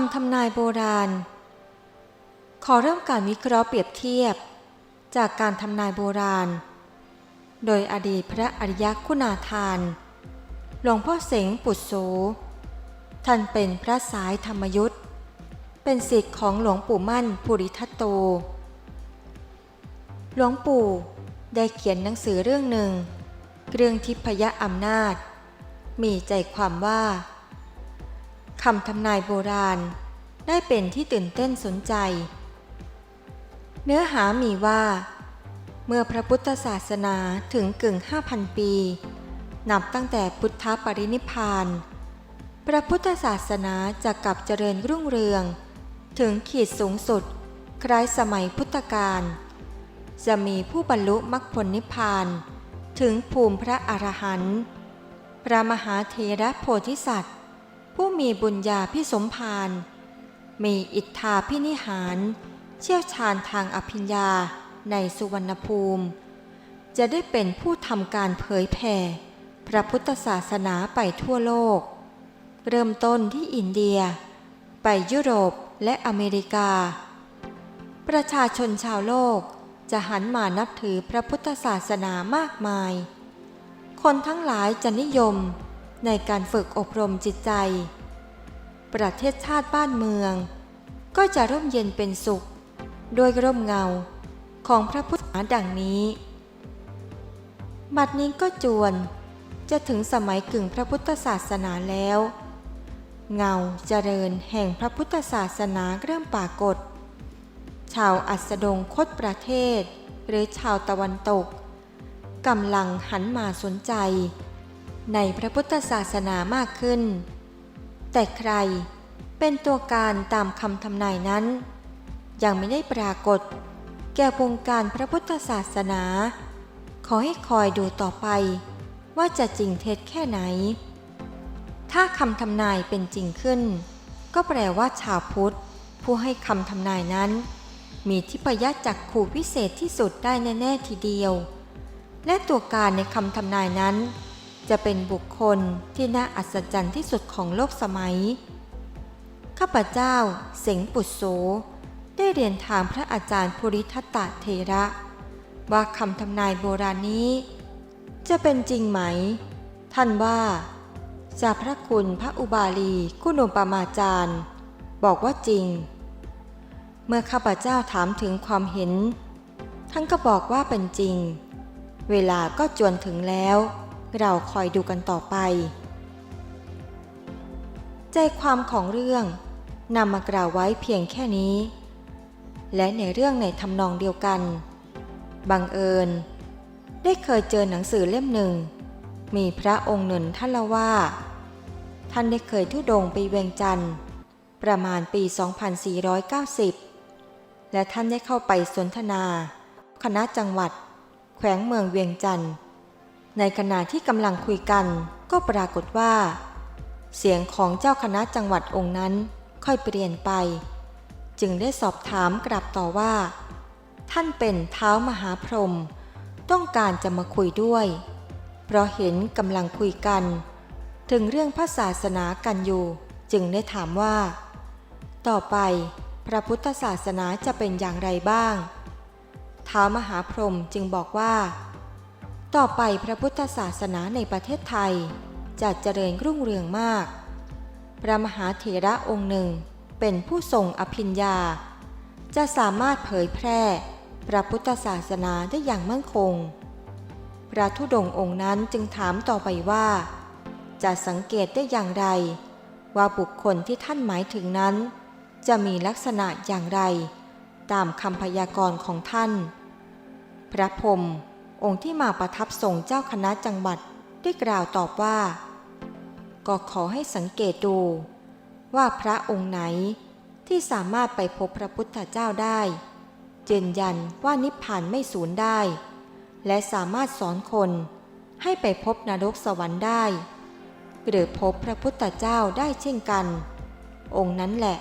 ำทำนายโบราณ ขอเริ่มการวิเคราะห์เปรียบเทียบ จากการทำนายโบราณ โดยอดีตพระอริยคุณาทาน หลวงพ่อเสงปุตโสท่านเป็นพระสายธรรมยุทธเป็นศิษย์ของหลวงปู่มั่นภูริทัตโต หลวงปู่ได้เขียนหนังสือเรื่องหนึ่ง เรื่องทิพยอำนาจ มีใจความว่า คำทำนายโบราณ ได้เป็นที่ตื่นเต้นสนใจ เนื้อหามีว่า เมื่อพระพุทธศาสนาถึงกึ่ง 5,000 ปี นับตั้งแต่พุทธปรินิพาน พระพุทธศาสนาจะกลับเจริญรุ่งเรือง ถึงขีดสูงสุด คล้ายสมัยพุทธกาลจะมีผู้บรรลุมรรคผลนิพพาน ถึงภูมิพระอรหันต์พระมหาเทระโพธิสัตว์ ผู้มีบุญญาพิสมภารมีอิทธาพินิหาร เชี่ยวชาญทางอภิญญาในสุวรรณภูมิ จะได้เป็นผู้ทำการเผยแผ่พระพุทธศาสนาไปทั่วโลก เริ่มต้นที่อินเดีย ไปยุโรปและอเมริกา ประชาชนชาวโลกจะหันมานับถือพระพุทธศาสนามากมาย คนทั้งหลายจะนิยม ในการฝึกอบรมจิตใจ ประเทศชาติบ้านเมือง ก็จะร่มเย็นเป็นสุขโดยร่มเงาของพระพุทธศาสนาดังนี้ บัดนี้ก็จวนจะถึงสมัยกึ่งพระพุทธศาสนาแล้ว เงาเจริญแห่งพระพุทธศาสนาเริ่มปรากฏ ชาวอัสดงคตประเทศ หรือชาวตะวันตกกำลังหันมาสนใจ ในพระพุทธศาสนามากขึ้น แต่ใครเป็นตัวการตามคำทำนายนั้น ยังไม่ได้ปรากฏ แก่วงการพระพุทธศาสนา ขอให้คอยดูต่อไป ว่าจะจริงเท็จแค่ไหน ถ้าคำทำนายเป็นจริงขึ้น ก็แปลว่าชาวพุทธ ผู้ให้คำทำนายนั้น มีทิพยจักขู่พิเศษที่สุดได้แน่ๆทีเดียว และตัวการในคำทำนายนั้น จะเป็นบุคคลที่น่าอัศจรรย์ที่สุดของโลกสมัย ข้าพเจ้าเสงปุตโสได้เรียนถามพระอาจารย์ภูริทัตตะเทระ ว่าคำทำนายโบราณนี้ จะเป็นจริงไหม ท่านว่าจากพระคุณพระอุบาลีคุณอุปมาจารย์ บอกว่าจริง เมื่อข้าพเจ้าถามถึงความเห็น ท่านก็บอกว่าเป็นจริง เวลาก็จวนถึงแล้ว เราคอยดูกันต่อไป ใจความของเรื่องนำมากล่าวไว้เพียงแค่นี้ และในเรื่องในทำนองเดียวกัน บังเอิญ ได้เคยเจอหนังสือเล่มหนึ่ง มีพระองค์หนึ่งท่านเล่าว่า ท่านได้เคยทุดงไปเวียงจันทร์ประมาณปี 2490 และท่านได้เข้าไปสนทนา คณะจังหวัด แขวงเมืองเวียงจันทร์ ในขณะที่กำลังคุยกันก็ปรากฏว่า เสียงของเจ้าคณะจังหวัดองค์นั้นค่อยเปลี่ยนไป จึงได้สอบถามกลับต่อว่า ท่านเป็นเท้ามหาพรหมต้องการจะมาคุยด้วย เพราะเห็นกำลังคุยกัน ถึงเรื่องพระศาสนากันอยู่ จึงได้ถามว่า ต่อไปพระพุทธศาสนาจะเป็นอย่างไรบ้างท้ามหาพรหมจึงบอกว่า ต่อไปพระพุทธศาสนาในประเทศไทย จะเจริญรุ่งเรืองมาก พระมหาเถระองค์หนึ่งเป็นผู้ทรงอภิญญา จะสามารถเผยแพร่พระพุทธศาสนาได้อย่างมั่นคง พระธุดงค์องค์นั้นจึงถามต่อไปว่า จะสังเกตได้อย่างไร ว่าบุคคลที่ท่านหมายถึงนั้น จะมีลักษณะอย่างไร ตามคำพยากรณ์ของท่าน พระพรม องค์ที่มาประทับทรงเจ้าคณะจังหวัดได้กล่าวตอบว่า ก็ขอให้สังเกตดู ว่าพระองค์ไหนที่สามารถไปพบพระพุทธเจ้าได้ยืนยันว่านิพพานไม่สูญได้ และสามารถสอนคนให้ไปพบนรกสวรรค์ได้ หรือพบพระพุทธเจ้าได้เช่นกัน องค์นั้นแหละ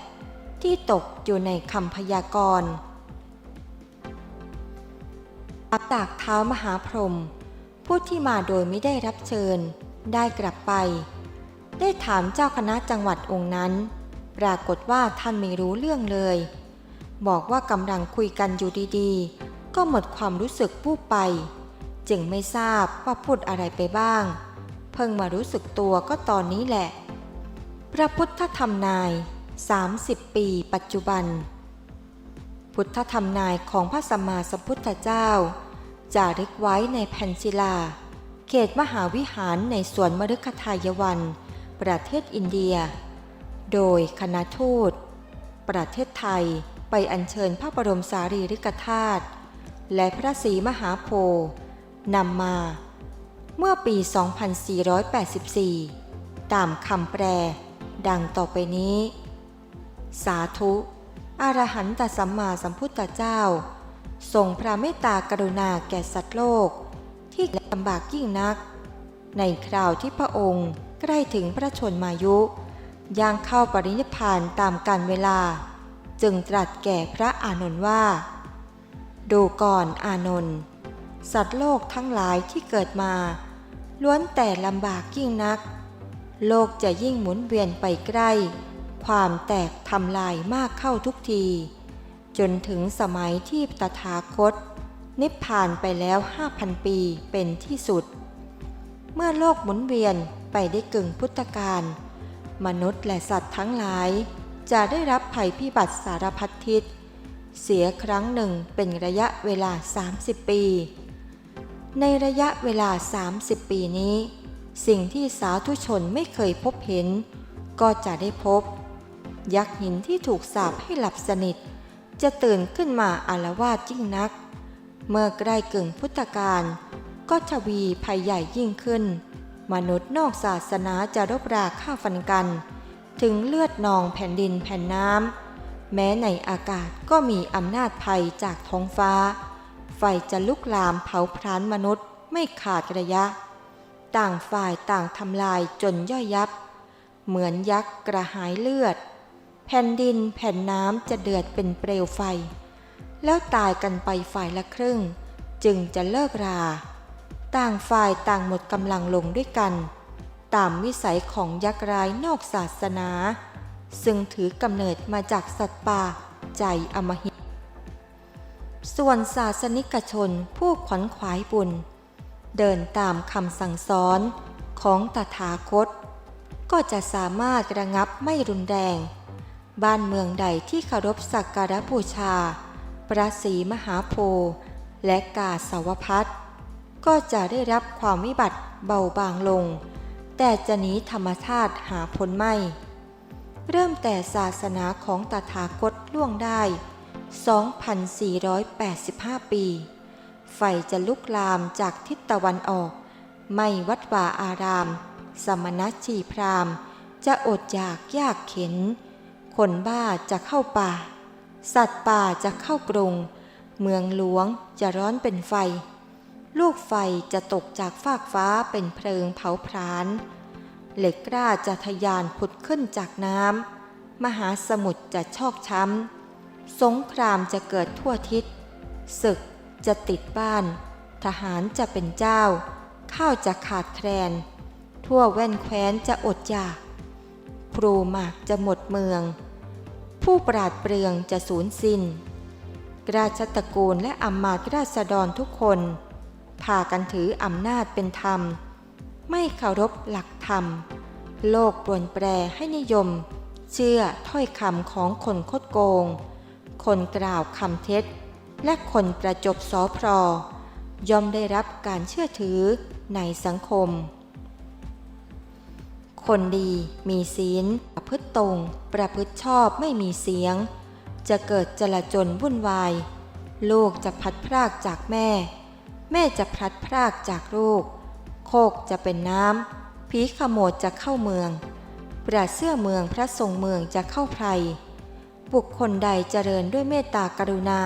ที่ตกอยู่ในคำพยากรณ์ จากเท้ามหาพรหมผู้ที่มาโดยไม่ได้รับเชิญ ได้กลับไป ได้ถามเจ้าคณะจังหวัดองค์นั้น ปรากฏว่าท่านไม่รู้เรื่องเลย บอกว่ากำลังคุยกันอยู่ดีๆ ก็หมดความรู้สึกผู้ไป จึงไม่ทราบว่าพูดอะไรไปบ้าง เพิ่งมารู้สึกตัวก็ตอนนี้แหละ พระพุทธธรรมนาย 30 ปี ปัจจุบัน พุทธธรรมนายของพระสัมมาสัมพุทธเจ้า จารึกไว้ในแผ่นศิลา เขตมหาวิหารในสวนมฤคทายวัน ประเทศอินเดีย โดยคณะทูต ประเทศไทยไปอัญเชิญพระบรมสารีริกธาตุและพระศรีมหาโพธิ์นำมา เมื่อปี 2484 ตามคำแปล ดังต่อไปนี้ สาธุ อรหันตสัมมาสัมพุทธเจ้าทรงพระเมตตากรุณาแก่สัตว์โลก ที่ลำบากยิ่งนัก ในคราวที่พระองค์ใกล้ถึงพระชนมายุย่างเข้าปรินิพานตามกาลเวลา จึงตรัสแก่พระอานนท์ว่า ดูก่อนอานนท์สัตว์โลกทั้งหลายที่เกิดมา ล้วนแต่ลำบากยิ่งนัก โลกจะยิ่งหมุนเวียนไปใกล้ ความแตกทำลายมากเข้าทุกที จนถึงสมัยที่ตถาคต นิพพานไปแล้ว 5,000 ปีเป็นที่สุด เมื่อโลกหมุนเวียนไปได้กึ่งพุทธกาลมนุษย์และสัตว์ทั้งหลาย จะได้รับภัยพิบัติสารพัดทิศ เสียครั้งหนึ่งเป็นระยะเวลา 30 ปี ในระยะเวลา 30 ปีนี้ สิ่งที่สาธุชนไม่เคยพบเห็น ก็จะได้พบ ยักษ์หินที่ถูกสาปให้หลับสนิท จะตื่นขึ้นมาอารวาสยิ่งนัก เมื่อใกล้กึ่งพุทธกาลก็ทวีภัยใหญ่ยิ่งขึ้น มนุษย์นอกศาสนาจะรบราฆ่าฟันกัน ถึงเลือดนองแผ่นดินแผ่นน้ำแม้ในอากาศก็มีอำนาจภัยจากท้องฟ้า ไฟจะลุกลามเผาพรานมนุษย์ไม่ขาดระยะ ต่างฝ่ายต่างทำลายจนย่อยยับ เหมือนยักษ์กระหายเลือด แผ่นดินแผ่นน้ำจะเดือดเป็นเปลวไฟ แล้วตายกันไปฝ่ายละครึ่ง จึงจะเลิกรา ต่างฝ่ายต่างหมดกำลังลงด้วยกัน ตามวิสัยของยักษ์ร้ายนอกศาสนา ซึ่งถือกำเนิดมาจากสัตว์ป่าใจอมหิต ส่วนศาสนิกชนผู้ขวัญขวายบุญ เดินตามคำสั่งสอนของตถาคต ก็จะสามารถระงับไม่รุนแรง บ้านเมืองใดที่เคารพสักการะบูชา พระศรีมหาโพธิ์และกาสาวพัดก็จะได้รับความวิบัติเบาบางลง แต่จะหนีธรรมชาติหาผลไม่ เริ่มแต่ศาสนาของตถาคตล่วงได้ 2,485 ปี ไฟจะลุกลามจากทิศตะวันออก ไม่วัดวาอาราม สมณชีพราม จะอดอยากยากเข็น คนบ้าจะเข้าป่า สัตว์ป่าจะเข้ากรงเมืองหลวงจะร้อนเป็นไฟ ลูกไฟจะตกจากฟากฟ้าเป็นเพลิงเผาพรานเหล็กกล้าจะทะยานผุดขึ้นจากน้ำ มหาสมุทรจะชอกช้ำ สงครามจะเกิดทั่วทิศ ศึกจะติดบ้าน ทหารจะเป็นเจ้า ข้าวจะขาดแคลน ทั่วแว่นแคว้นจะอดอยาก พลูหมากจะหมดเมืองผู้ปราดเปรืองจะสูญสิ้น ราชตระกูลและอำมาตย์ราษฎรทุกคน พากันถืออำนาจเป็นธรรม ไม่เคารพหลักธรรม โลกปรวนแปรให้นิยม เชื่อถ้อยคำของคนคดโกง คนกล่าวคำเท็จ และคนประจบสอพรย่อมได้รับการเชื่อถือในสังคม คนดีมีศีลประพฤติตรง ประพฤติชอบไม่มีเสียง จะเกิดจลาจลวุ่นวาย ลูกจะพัดพรากจากแม่ แม่จะพัดพรากจากลูก โคกจะเป็นน้ำผีขโมดจะเข้าเมือง ปราเสื้อเมืองพระทรงเมืองจะเข้าไพรบุคคลใดเจริญด้วยเมตตากรุณา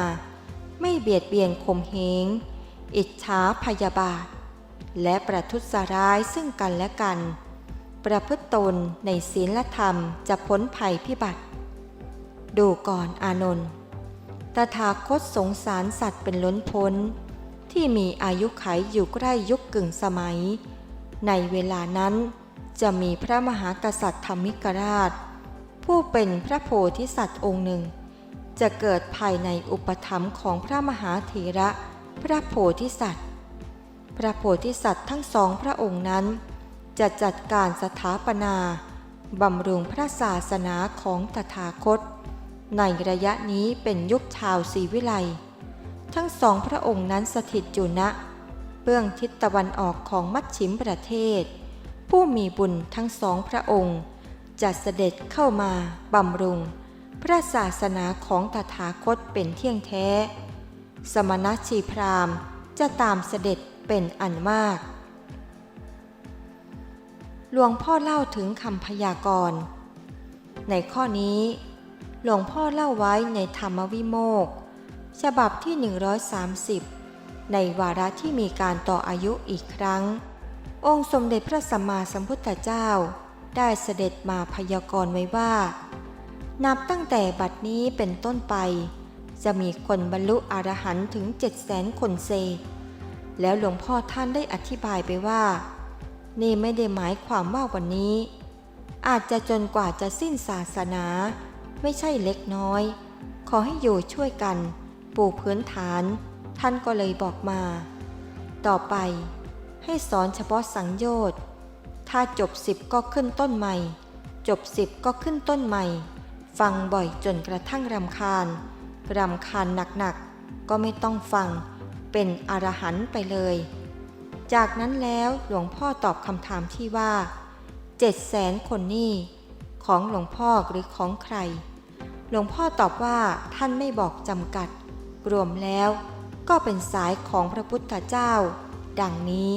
ไม่เบียดเบียนข่มเหงอิจฉาพยาบาท และประทุษร้ายซึ่งกันและกัน ประพฤติตนในศีลธรรมจะพ้นภัยพิบัติ ดูก่อนอานนท์ตถาคตสงสารสัตว์เป็นล้นพ้น ที่มีอายุขัยอยู่ใกล้ยุคกึ่งสมัย ในเวลานั้นจะมีพระมหากษัตริย์ธรรมิกราช ผู้เป็นพระโพธิสัตว์องค์หนึ่ง จะเกิดภายในอุปถัมภ์ของพระมหาเถระ พระโพธิสัตว์ พระโพธิสัตว์ทั้งสองพระองค์นั้น จะจัดการสถาปนาบำรุงพระศาสนาของตถาคต ในระยะนี้เป็นยุคชาวศรีวิไลทั้งสองพระองค์นั้นสถิตอยู่ณเบื้องทิศตะวันออกของมัชชิมประเทศ ผู้มีบุญทั้งสองพระองค์จะเสด็จเข้ามาบำรุง พระศาสนาของตถาคตเป็นเที่ยงแท้ สมณชีพราหมณ์จะตามเสด็จเป็นอันมาก หลวงพ่อเล่าถึงคำพยากรณ์ ในข้อนี้ หลวงพ่อเล่าไว้ในธรรมวิโมกข์ฉบับที่ 130 ในวาระที่มีการต่ออายุอีกครั้ง องค์สมเด็จพระสัมมาสัมพุทธเจ้า ได้เสด็จมาพยากรณ์ไว้ว่า นับตั้งแต่บัดนี้เป็นต้นไป จะมีคนบรรลุอรหันต์ถึงเจ็ดแสนคนเศษ แล้วหลวงพ่อท่านได้อธิบายไปว่า นี่ไม่ได้หมายความว่าวันนี้ อาจจะจนกว่าจะสิ้นศาสนา ไม่ใช่เล็กน้อย ขอให้อยู่ช่วยกัน ปูพื้นฐาน ท่านก็เลยบอกมา ต่อไปให้สอนเฉพาะสังโยชน์ ถ้าจบสิบก็ขึ้นต้นใหม่ จบสิบก็ขึ้นต้นใหม่ ฟังบ่อยจนกระทั่งรำคาญ รำคาญหนักๆก็ไม่ต้องฟัง เป็นอรหันต์ไปเลย จากนั้นแล้วหลวงพ่อตอบคำถามที่ว่าเจ็ดแสนคนนี่ของหลวงพ่อหรือของใคร หลวงพ่อตอบว่าท่านไม่บอกจำกัด รวมแล้วก็เป็นสายของพระพุทธเจ้า ดังนี้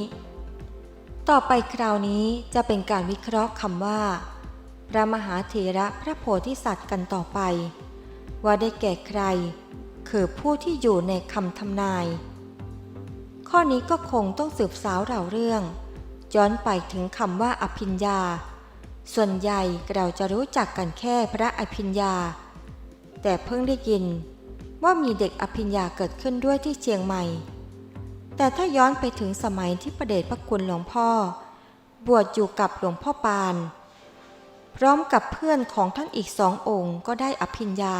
ต่อไปคราวนี้จะเป็นการวิเคราะห์คำว่า พระมหาเถระพระโพธิสัตว์กันต่อไป ว่าได้แก่ใคร คือผู้ที่อยู่ในคำทำนาย ข้อนี้ก็คงต้องสืบสาวเราเรื่อง ย้อนไปถึงคำว่าอภิญญา ส่วนใหญ่เราจะรู้จักกันแค่พระอภิญญา แต่เพิ่งได้ยินว่ามีเด็กอภิญญาเกิดขึ้นด้วยที่เชียงใหม่ แต่ถ้าย้อนไปถึงสมัยที่ประเดชพระคุณหลวงพ่อ บวชอยู่กับหลวงพ่อปาน พร้อมกับเพื่อนของท่านอีกสององค์ก็ได้อภิญญา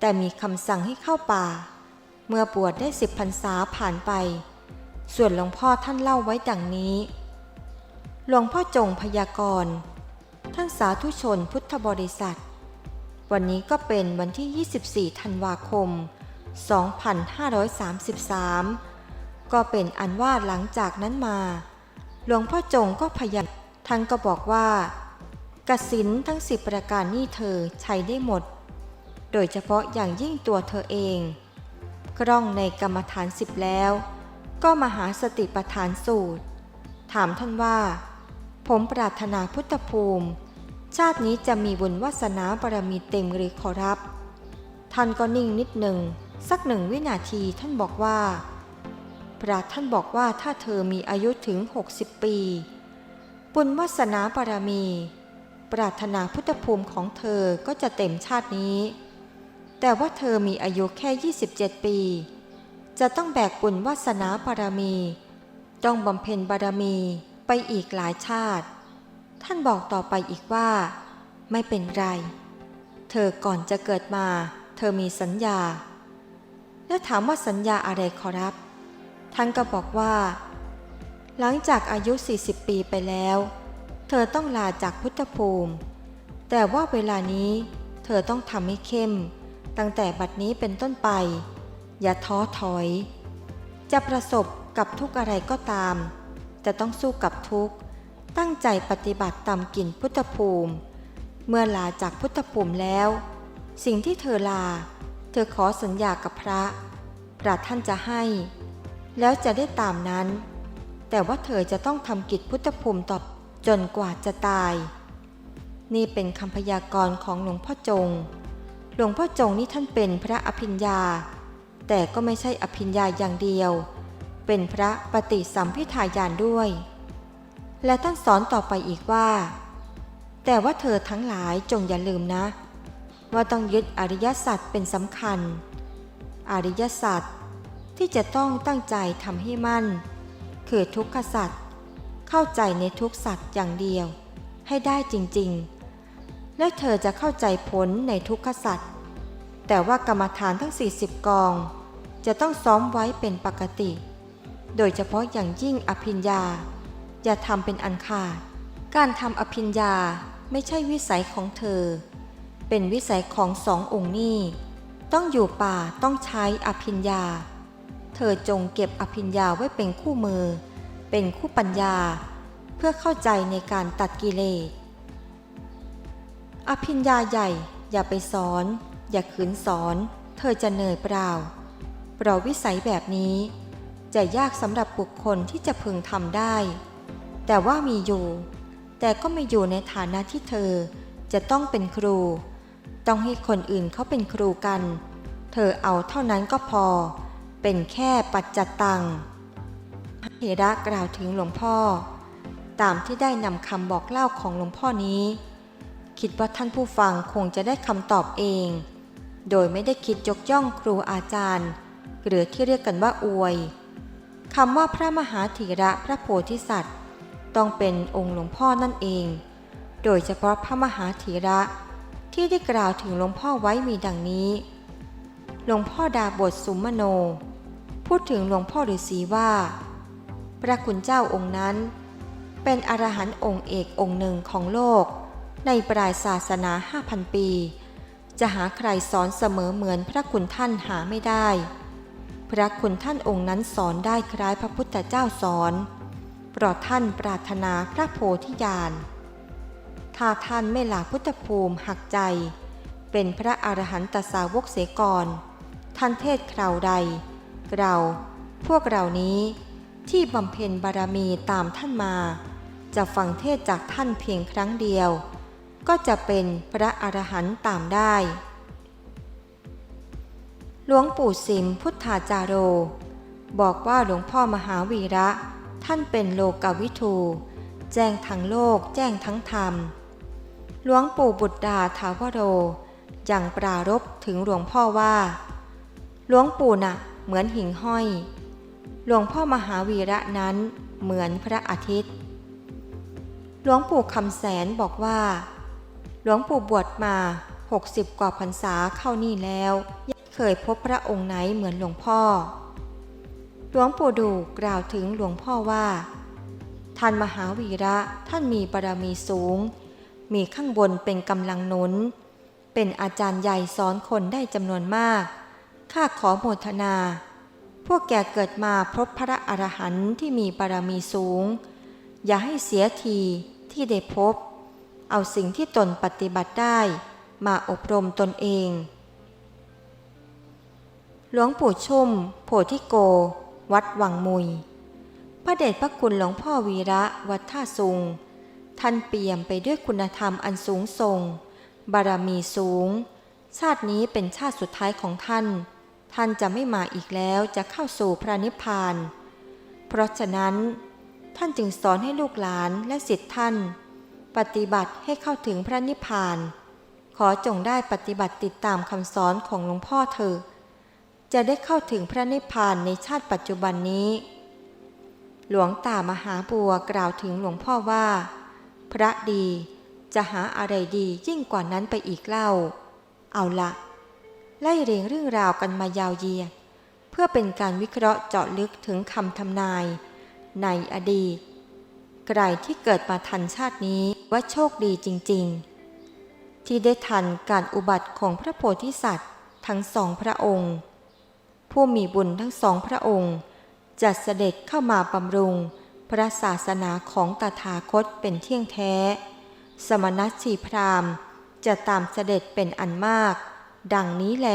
แต่มีคำสั่งให้เข้าป่า เมื่อบวชได้สิบพรรษาผ่านไป ส่วนหลวงพ่อท่านเล่าไว้ดังนี้ หลวงพ่อจงพยากรณ์ท่านสาธุชนพุทธบริษัท วันนี้ก็เป็นวันที่ 24 ธันวาคม 2533 ก็เป็นอันว่าหลังจากนั้นมา หลวงพ่อจงก็พยากท่านก็บอกว่ากสินทั้งสิบประการนี่เธอใช้ได้หมด โดยเฉพาะอย่างยิ่งตัวเธอเองกล้องในกรรมฐานสิบแล้ว ก็มาหาสติปัฏฐานสูตร ถามท่านว่า ผมปรารถนาพุทธภูมิ ชาตินี้จะมีบุญวาสนาบารมีเต็มหรือขอรับ ท่านก็นิ่งนิดหนึ่ง สักหนึ่งวินาทีท่านบอกว่า พระท่านบอกว่าถ้าเธอมีอายุถึง 60 ปี บุญวาสนาบารมี ปรารถนาพุทธภูมิของเธอก็จะเต็มชาตินี้ แต่ว่าเธอมีอายุแค่ 27 ปี จะต้องแบกบุญวาสนาบารมี ต้องบำเพ็ญบารมีไปอีกหลายชาติ ท่านบอกต่อไปอีกว่า ไม่เป็นไร เธอก่อนจะเกิดมา เธอมีสัญญา แล้วถามว่าสัญญาอะไรขอรับ ท่านก็บอกว่า หลังจากอายุ 40 ปีไปแล้ว เธอต้องลาจากพุทธภูมิ แต่ว่าเวลานี้เธอต้องทำให้เข้ม ตั้งแต่บัดนี้เป็นต้นไป อย่าท้อถอย จะประสบกับทุกอะไรก็ตามแต่ต้องสู้กับทุกตั้งใจปฏิบัติตามกินพุทธภูมิ เมื่อลาจากพุทธภูมิแล้ว สิ่งที่เธอลา เธอขอสัญญากับพระ พระท่านจะให้ แล้วจะได้ตามนั้น แต่ว่าเธอจะต้องทำกิจพุทธภูมิต่อจนกว่าจะตาย นี่เป็นคำพยากรณ์ของหลวงพ่อจง หลวงพ่อจงนี่ท่านเป็นพระอภิญญา แต่ก็ไม่ใช่อภิญญาอย่างเดียว เป็นพระปฏิสัมพิทายานด้วย และท่านสอนต่อไปอีกว่า แต่ว่าเธอทั้งหลายจงอย่าลืมนะ ว่าต้องยึดอริยสัจเป็นสำคัญ อริยสัจที่จะต้องตั้งใจทำให้มั่น คือทุกขสัจเข้าใจในทุกสัจอย่างเดียว ให้ได้จริงๆ และเธอจะเข้าใจผลในทุกขสัตว์แต่ว่ากรรมฐานทั้ง 40 กอง จะต้องซ้อมไว้เป็นปกติ โดยเฉพาะอย่างยิ่งอภิญญา อย่าทำเป็นอันขาด การทำอภิญญาไม่ใช่วิสัยของเธอ เป็นวิสัยของสององค์นี้ต้องอยู่ป่าต้องใช้อภิญญา เธอจงเก็บอภิญญาไว้เป็นคู่มือ เป็นคู่ปัญญา เพื่อเข้าใจในการตัดกิเลส อภิญญาใหญ่อย่าไปสอน อย่าขืนสอน เธอจะเหนื่อยเปล่า เราะวิสัยแบบนี้ จะยากสำหรับบุคคลที่จะพึงทำได้ แต่ว่ามีอยู่ แต่ก็ไม่อยู่ในฐานะที่เธอจะต้องเป็นครู ต้องให้คนอื่นเขาเป็นครูกัน เธอเอาเท่านั้นก็พอ เป็นแค่ปัจจัตตังเฮระกล่าวถึงหลวงพ่อ ตามที่ได้นำคำบอกเล่าของหลวงพ่อนี้ คิดว่าท่านผู้ฟังคงจะได้คำตอบเอง โดยไม่ได้คิดยกย่องครูอาจารย์ หรือที่เรียกกันว่าอวยคำว่าพระมหาธีระพระโพธิสัตว์ ต้องเป็นองค์หลวงพ่อนั่นเอง โดยเฉพาะพระมหาธีระที่ได้กล่าวถึงหลวงพ่อไว้มีดังนี้ หลวงพ่อดาบทสุมโน พูดถึงหลวงพ่อฤาษีว่า พระคุณเจ้าองค์นั้น เป็นอรหันต์องค์เอกองค์หนึ่งของโลก ในปลายศาสนา 5,000 ปี จะหาใครสอนเสมอเหมือนพระคุณท่านหาไม่ได้ พระคุณท่านองค์นั้นสอนได้คล้ายพระพุทธเจ้าสอนเพราะท่านปรารถนาพระโพธิญาณ ถ้าท่านไม่ลาพุทธภูมิหักใจ เป็นพระอรหันตสาวกเสกรท่านเทศคราวใด เรา พวกเรานี้ที่บำเพ็ญบารมีตามท่านมา จะฟังเทศจากท่านเพียงครั้งเดียว ก็จะเป็นพระอรหันต์ตามได้ หลวงปู่สิมพุทธาจารโร บอกว่าหลวงพ่อมหาวีระ ท่านเป็นโลกาวิทู แจ้งทั้งโลกแจ้งทั้งธรรม หลวงปู่บุตรดาทาวโรยังปรารบถึงหลวงพ่อว่า หลวงปู่น่ะ เหมือนหิ่งห้อย หลวงพ่อมหาวีระนั้นเหมือนพระอาทิตย์ หลวงปู่คำแสนบอกว่า หลวงปู่บวชมา 60 กว่าพรรษาเข้านี่แล้ว เคยพบพระองค์ไหนเหมือนหลวงพ่อ หลวงปู่ดูกล่าวถึงหลวงพ่อว่า ท่านมหาวีระท่านมีบารมีสูง มีข้างบนเป็นกำลังหนุน เป็นอาจารย์ใหญ่สอนคนได้จำนวนมาก ข้าขอโมทนา พวกแกเกิดมาพบพระอรหันต์ที่มีบารมีสูง อย่าให้เสียทีที่ได้พบ เอาสิ่งที่ตนปฏิบัติได้ มาอบรมตนเอง หลวงปู่ชุ่ม โพธิโก วัดวังมุย พระเดชพระคุณหลวงพ่อวีระวัดท่าสุง ท่านเปี่ยมไปด้วยคุณธรรมอันสูงส่ง บารมีสูง ชาตินี้เป็นชาติสุดท้ายของท่าน ท่านจะไม่มาอีกแล้วจะเข้าสู่พระนิพพาน เพราะฉะนั้น ท่านจึงสอนให้ลูกหลานและสิทธิ์ท่าน ปฏิบัติให้เข้าถึงพระนิพพาน ขอจงได้ปฏิบัติติดตามคำสอนของหลวงพ่อเถอะ จะได้เข้าถึงพระนิพพานในชาติปัจจุบันนี้ หลวงตามหาบัวกล่าวถึงหลวงพ่อว่า พระดีจะหาอะไรดียิ่งกว่านั้นไปอีกเล่า เอาละไล่เรียงเรื่องราวกันมายาวเยียดเพื่อเป็นการวิเคราะห์เจาะลึกถึงคำทำนาย ในอดีตใครที่เกิดมาทันชาตินี้ว่าโชคดีจริง ๆ ที่ได้ทันการอุบัติของพระโพธิสัตว์ทั้งสองพระองค์ ผู้มีบุญทั้งสองพระองค์จะเสด็จเข้ามาบำรุง พระศาสนาของตถาคตเป็นเที่ยงแท้ สมณชีพราหมณ์จะตามเสด็จเป็นอันมาก ดังนี้แล